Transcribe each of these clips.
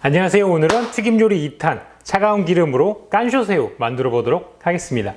안녕하세요. 오늘은 튀김 요리 2탄 차가운 기름으로 깐쇼새우 만들어 보도록 하겠습니다.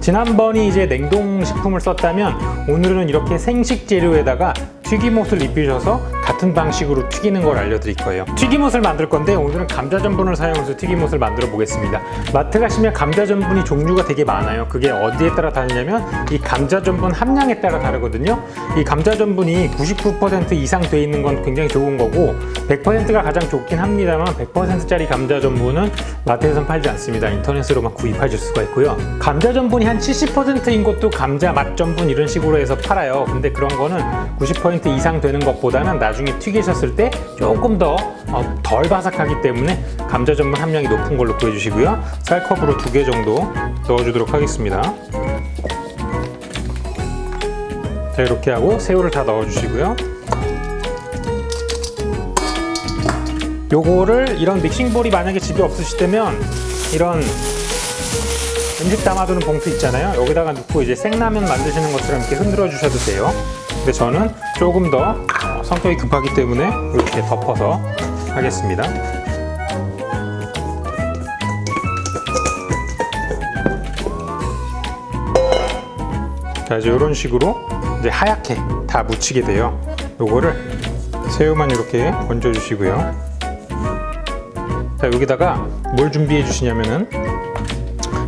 지난번이 이제 냉동식품을 썼다면 오늘은 이렇게 생식 재료에다가 튀김옷을 입히셔서 같은 방식으로 튀기는 걸 알려드릴 거예요. 튀김옷을 만들 건데 오늘은 감자 전분을 사용해서 튀김옷을 만들어 보겠습니다. 마트 가시면 감자 전분이 종류가 되게 많아요. 그게 어디에 따라 다르냐면 이 감자 전분 함량에 따라 다르거든요. 이 감자 전분이 99% 이상 돼 있는 건 굉장히 좋은 거고 100%가 가장 좋긴 합니다만 100%짜리 감자 전분은 마트에선 팔지 않습니다. 인터넷으로만 구입하실 수가 있고요. 감자 전분이 한 70%인 것도 감자 맛 전분 이런 식으로 해서 팔아요. 근데 그런 거는 90% 이상 되는 것보다는 나중에 튀기셨을 때 조금 더 어, 덜 바삭하기 때문에 감자 전분 함량이 높은 걸로 구해주시고요. 쌀컵으로 두 개 정도 넣어주도록 하겠습니다. 자, 이렇게 하고 새우를 다 넣어주시고요. 요거를 이런 믹싱볼이 만약에 집에 없으시다면 이런 음식 담아두는 봉투 있잖아요. 여기다가 넣고 이제 생라면 만드시는 것처럼 이렇게 흔들어 주셔도 돼요. 근데 저는 조금 더 성격이 급하기 때문에 이렇게 덮어서 하겠습니다. 자, 이제 이런 식으로 이제 하얗게 다 묻히게 돼요. 요거를 새우만 이렇게 얹어 주시고요. 자, 여기다가 뭘 준비해 주시냐면은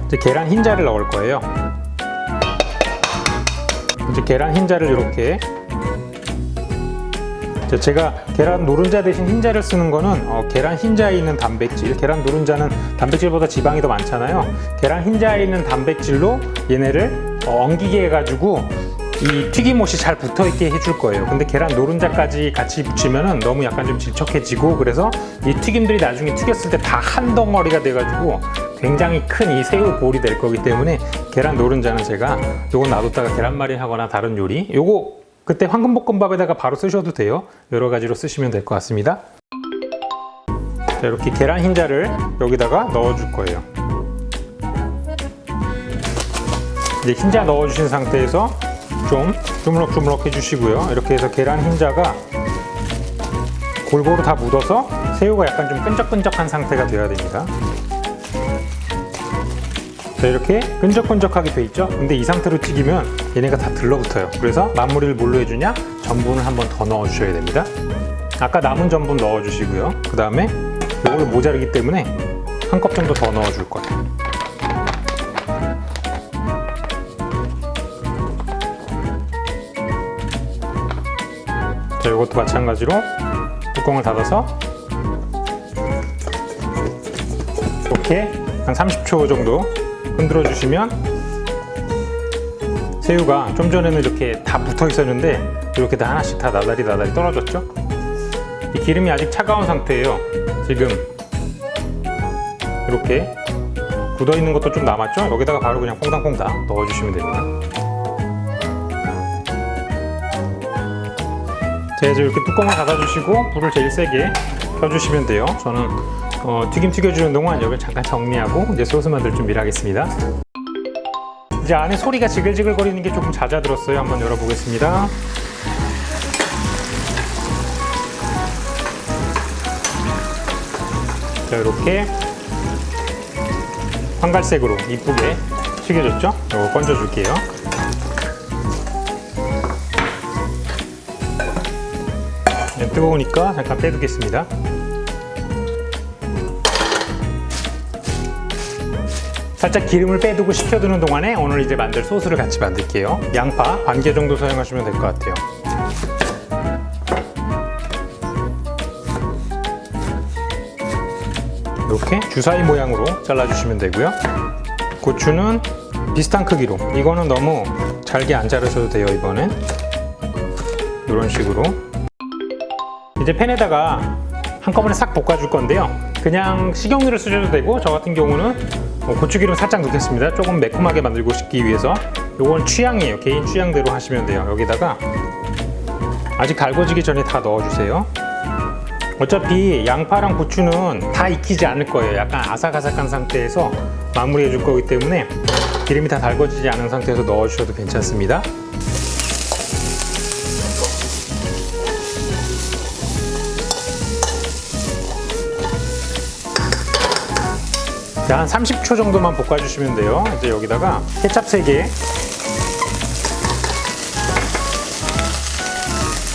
이제 계란 흰자를 넣을 거예요. 이제 계란 흰자를 이렇게 자, 제가 계란 노른자 대신 흰자를 쓰는 거는 어, 계란 흰자에 있는 단백질, 계란 노른자는 단백질보다 지방이 더 많잖아요. 계란 흰자에 있는 단백질로 얘네를 어, 엉기게 해가지고 이 튀김옷이 잘 붙어 있게 해줄 거예요. 근데 계란 노른자까지 같이 붙이면은 너무 약간 좀 질척해지고 그래서 이 튀김들이 나중에 튀겼을 때 다 한 덩어리가 돼가지고 굉장히 큰 이 새우 볼이 될 거기 때문에 계란 노른자는 제가 요거 놔뒀다가 계란말이 하거나 다른 요리 요거 그때 황금볶음밥에다가 바로 쓰셔도 돼요. 여러 가지로 쓰시면 될 것 같습니다. 자, 이렇게 계란 흰자를 여기다가 넣어줄 거예요. 이제 흰자 넣어주신 상태에서 좀 주물럭주물럭 해주시고요. 이렇게 해서 계란 흰자가 골고루 다 묻어서 새우가 약간 좀 끈적끈적한 상태가 되어야 됩니다. 자, 이렇게 끈적끈적하게 돼 있죠? 근데 이 상태로 튀기면 얘네가 다 들러붙어요. 그래서 마무리를 뭘로 해주냐? 전분을 한번 더 넣어 주셔야 됩니다. 아까 남은 전분 넣어 주시고요. 그 다음에 이걸 모자르기 때문에 한 컵 정도 더 넣어 줄 거예요. 자, 이것도 마찬가지로 뚜껑을 닫아서 이렇게 한 30초 정도 흔들어 주시면 새우가 좀 전에는 이렇게 다 붙어 있었는데 이렇게 다 하나씩 다 나달이 나달이 떨어졌죠? 이 기름이 아직 차가운 상태예요. 지금 이렇게 굳어 있는 것도 좀 남았죠? 여기다가 바로 그냥 퐁당퐁당 넣어주시면 됩니다. 자, 이제 이렇게 뚜껑을 닫아주시고 불을 제일 세게 켜주시면 돼요. 저는 어, 튀김 튀겨주는 동안 여기 잠깐 정리하고 이제 소스 만들 준비를 하겠습니다. 이제 안에 소리가 지글지글 거리는 게 조금 잦아들었어요. 한번 열어보겠습니다. 자, 이렇게 황갈색으로 이쁘게 튀겨졌죠? 이거 건져줄게요. 네, 뜨거우니까 잠깐 빼두겠습니다. 살짝 기름을 빼두고 식혀두는 동안에 오늘 이제 만들 소스를 같이 만들게요. 양파 반 개 정도 사용하시면 될 것 같아요. 이렇게 주사위 모양으로 잘라주시면 되고요. 고추는 비슷한 크기로. 이거는 너무 잘게 안 자르셔도 돼요, 이번엔. 이런 식으로. 이제 팬에다가 한꺼번에 싹 볶아줄 건데요. 그냥 식용유를 쓰셔도 되고 저 같은 경우는 뭐 고추기름 살짝 넣겠습니다. 조금 매콤하게 만들고 싶기 위해서 요건 취향이에요. 개인 취향대로 하시면 돼요. 여기다가 아직 달궈지기 전에 다 넣어주세요. 어차피 양파랑 고추는 다 익히지 않을 거예요. 약간 아삭아삭한 상태에서 마무리해 줄 거기 때문에 기름이 다 달궈지지 않은 상태에서 넣어주셔도 괜찮습니다. 한 30초 정도만 볶아주시면 돼요. 이제 여기다가 케찹 3개,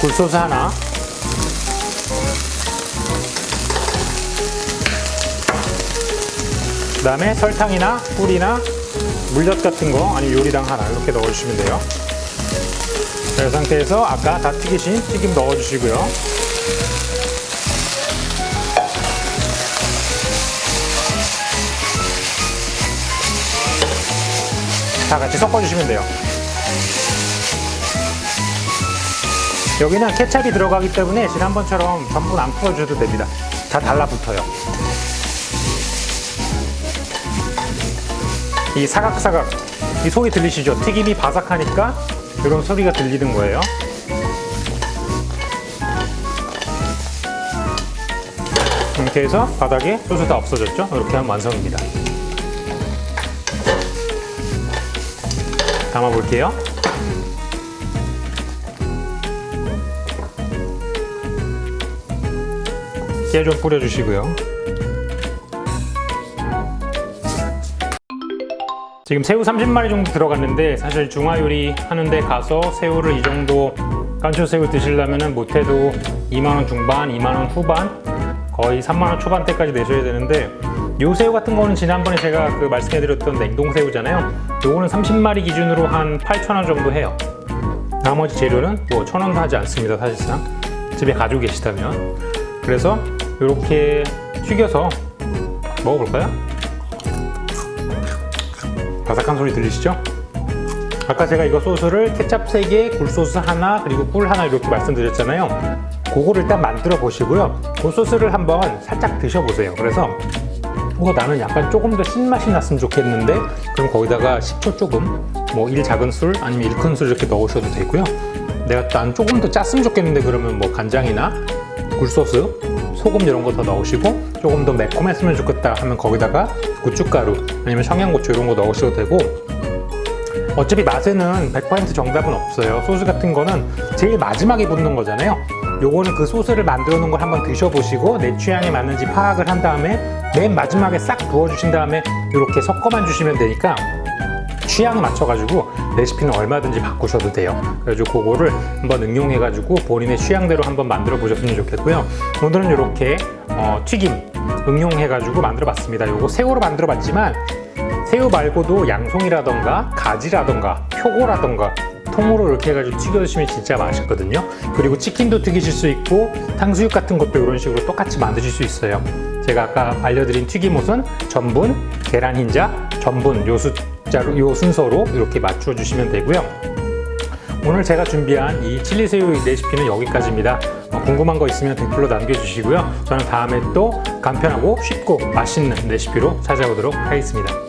굴소스 하나, 그 다음에 설탕이나 꿀이나 물엿 같은 거 아니면 요리당 하나 이렇게 넣어주시면 돼요. 자, 이 상태에서 아까 다 튀기신 튀김 넣어주시고요. 다 같이 섞어주시면 돼요. 여기는 케찹이 들어가기 때문에 지난번처럼 전부 안 풀어줘도 됩니다. 다 달라붙어요. 이 사각사각 이 소리 들리시죠? 튀김이 바삭하니까 이런 소리가 들리는 거예요. 이렇게 해서 바닥에 소스 다 없어졌죠? 이렇게 하면 완성입니다. 담아 볼게요. 깨 좀 뿌려 주시고요. 지금 새우 30마리 정도 들어갔는데 사실 중화 요리 하는데 가서 새우를 이 정도 깐초 새우 드시려면 못해도 2만 원 중반, 2만 원 후반, 거의 3만 원 초반대까지 내셔야 되는데 요 새우 같은 거는 지난번에 제가 그 말씀해드렸던 냉동 새우잖아요. 요거는 30마리 기준으로 한 8천 원 정도 해요. 나머지 재료는 뭐천 원도 하지 않습니다 사실상 집에 가지고 계시다면 그래서 이렇게 튀겨서 먹어볼까요? 바삭한 소리 들리시죠? 아까 제가 이거 소스를 케찹 3개, 굴소스 하나, 그리고 꿀 하나 이렇게 말씀드렸잖아요. 그거를 일단 만들어 보시고요. 그 소스를 한번 살짝 드셔보세요. 그래서 어, 나는 약간 조금 더 신맛이 났으면 좋겠는데 그럼 거기다가 식초 조금 뭐 1 작은 술 아니면 1큰술 이렇게 넣으셔도 되고요. 내가 난 조금 더 짰으면 좋겠는데 그러면 뭐 간장이나 굴소스, 소금 이런 거 더 넣으시고 조금 더 매콤했으면 좋겠다 하면 거기다가 고춧가루 아니면 청양고추 이런 거 넣으셔도 되고 어차피 맛에는 100% 정답은 없어요. 소스 같은 거는 제일 마지막에 붓는 거잖아요. 요거는 그 소스를 만들어 놓은 걸 한번 드셔보시고 내 취향에 맞는지 파악을 한 다음에 맨 마지막에 싹 부어주신 다음에 이렇게 섞어만 주시면 되니까 취향에 맞춰가지고 레시피는 얼마든지 바꾸셔도 돼요. 그래가지고 그거를 한번 응용해가지고 본인의 취향대로 한번 만들어 보셨으면 좋겠고요. 오늘은 이렇게 어, 튀김 응용해가지고 만들어 봤습니다. 요거 새우로 만들어 봤지만 새우 말고도 양송이라던가 가지라던가 표고라던가 통으로 이렇게 해가지고 튀겨드시면 진짜 맛있거든요. 그리고 치킨도 튀기실 수 있고 탕수육 같은 것도 이런 식으로 똑같이 만드실 수 있어요. 제가 아까 알려드린 튀김옷은 전분, 계란 흰자, 전분 요 숫자로 요 순서로 이렇게 맞춰 주시면 되고요. 오늘 제가 준비한 이 칠리 새우 레시피는 여기까지입니다. 어, 궁금한 거 있으면 댓글로 남겨주시고요. 저는 다음에 또 간편하고 쉽고 맛있는 레시피로 찾아오도록 하겠습니다.